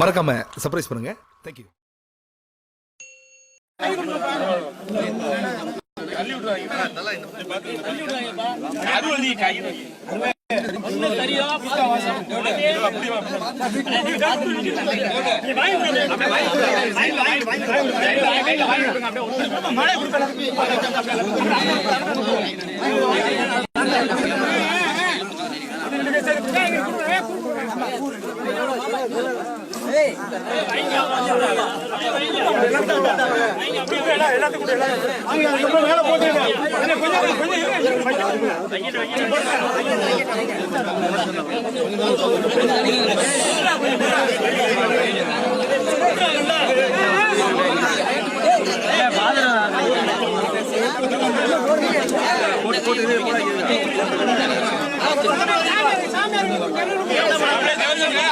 மறக்காம சர்ப்ரைஸ் பண்ணுங்க தேங்க்யூ போட்டு தந்தை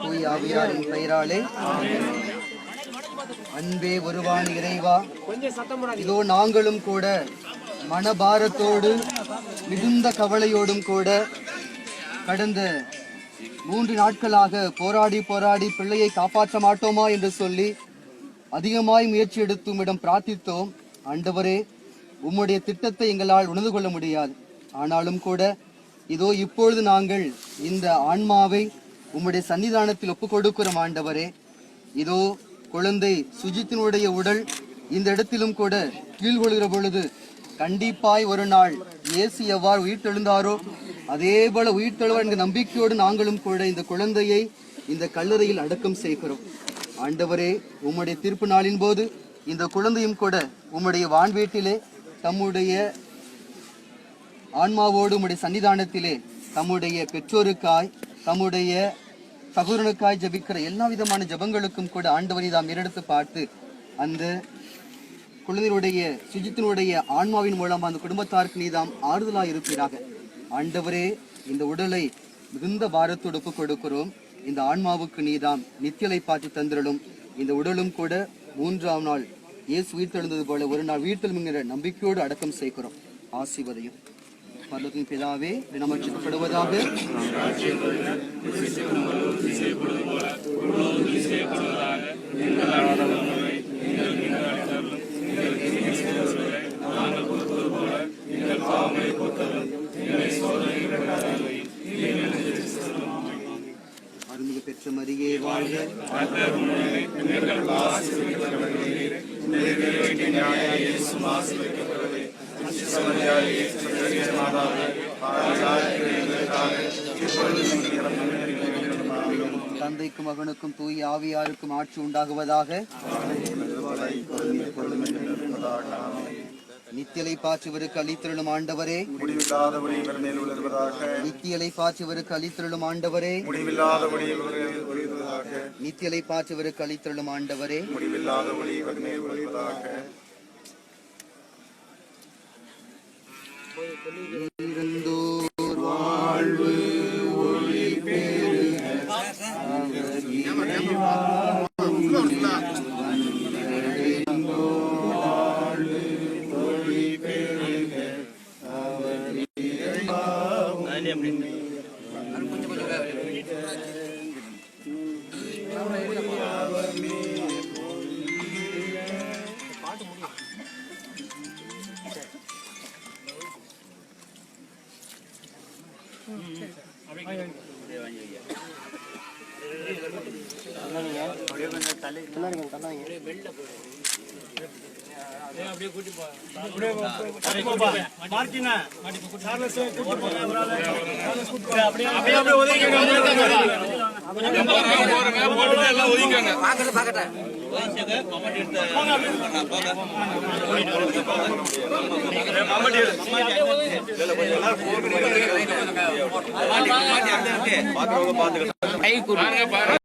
போய் ஆவியாரின் பெயராலே அன்பே வருவான் இறைவா. இதோ நாங்களும் கூட மனபாரத்தோடு மிகுந்த கவலையோடும் கூட கடந்த மூன்று நாட்களாக போராடி போராடி பிள்ளையை காப்பாற்ற மாட்டோமா என்று சொல்லி அதிகமாய் முயற்சி எடுத்து உம்மிடம் பிரார்த்தித்தோம். ஆண்டவரே உம்முடைய திட்டத்தை எங்களால் உணர்ந்து கொள்ள முடியாது. ஆனாலும் கூட இதோ இப்பொழுது நாங்கள் இந்த ஆன்மாவை உம்முடைய சன்னிதானத்தில் ஒப்புக் கொடுக்கிறோம் ஆண்டவரே. இதோ குழந்தை சுஜித்தினுடைய உடல் இந்த இடத்திலும் கூட கீழ்கொள்கிற பொழுது கண்டிப்பாய் ஒரு நாள் இயேசு எவ்வாறு உயிர்த்தெழுந்தாரோ அதே போல உயிர்த்தெழுவார் என்கிற நம்பிக்கையோடு நாங்களும் கூட இந்த குழந்தையை இந்த கல்லறையில் அடக்கம் செய்கிறோம். ஆண்டவரே உம்முடைய தீர்ப்பு நாளின் போது இந்த குழந்தையும் கூட உம்முடைய வான்வீட்டிலே தம்முடைய ஆன்மாவோடு உம்முடைய சன்னிதானத்திலே தம்முடைய பெற்றோருக்காய் தம்முடைய சகோதரனுக்காய் ஜபிக்கிற எல்லா விதமான ஜபங்களுக்கும் கூட ஆண்டவரை தாம் எடுத்து பார்த்து அந்த குழந்தையினுடைய சுஜித்தினுடைய ஆன்மாவின் மூலம் அந்த குடும்பத்தாருக்கு நீதாம் ஆறுதலாக இருப்பீராக. ஆண்டவரே இந்த உடலை மிகுந்த பாரத்தோடு கொடுக்கிறோம். இந்த ஆன்மாவுக்கு நீதாம் நித்தியலை பார்த்து தந்திரலும் இந்த உடலும் கூட மூன்றாம் நாள் இயேசு உயிர்த்தெழுந்தது போல ஒரு நாள் உயிர்த்தெழுங்கிற நம்பிக்கையோடு அடக்கம் செய்கிறோம். ஆசிவதையும் பரலோகத்தின் பிதாவே நமச்சிக்கப்படுவதாக அருள்மிகு மரியே வாழ்க தந்தைக்கும் மகனுக்கும் தூய் ஆவியாருக்கும் ஆட்சி உண்டாகுவதாக நித்தியலை பாற்றுவருக்கு அளித்திருளும் ஆண்டவரே. முடிவில்லாதபடி இவர் மேல் விழுவதாக நித்தியலை பாற்றுவருக்கு அளித்திருளும் ஆண்டவரே. முடிவில்லாதபடி இவர் மேல் விழுவதாக நித்தியலை பாற்றுவருக்கு அளித்திருளும் ஆண்டவரே. முடிவில்லாதபடி இவர் மேல் விழுவதாக தலைங்க தலைங்க வெளில போயிடுவோம் அப்படியே கூட்டி போ மார்டினா சார்லஸ் கூட்டி போங்க அப்படியே அப்படியே அப்படியே ஒதுக்கிங்க போடுங்க எல்லாம் ஒதுக்கிங்க பாக்கற பாக்கற மம்மட்டி எடுத்து மம்மட்டி எடுத்து பாத்துக்கோ பாத்துக்கோ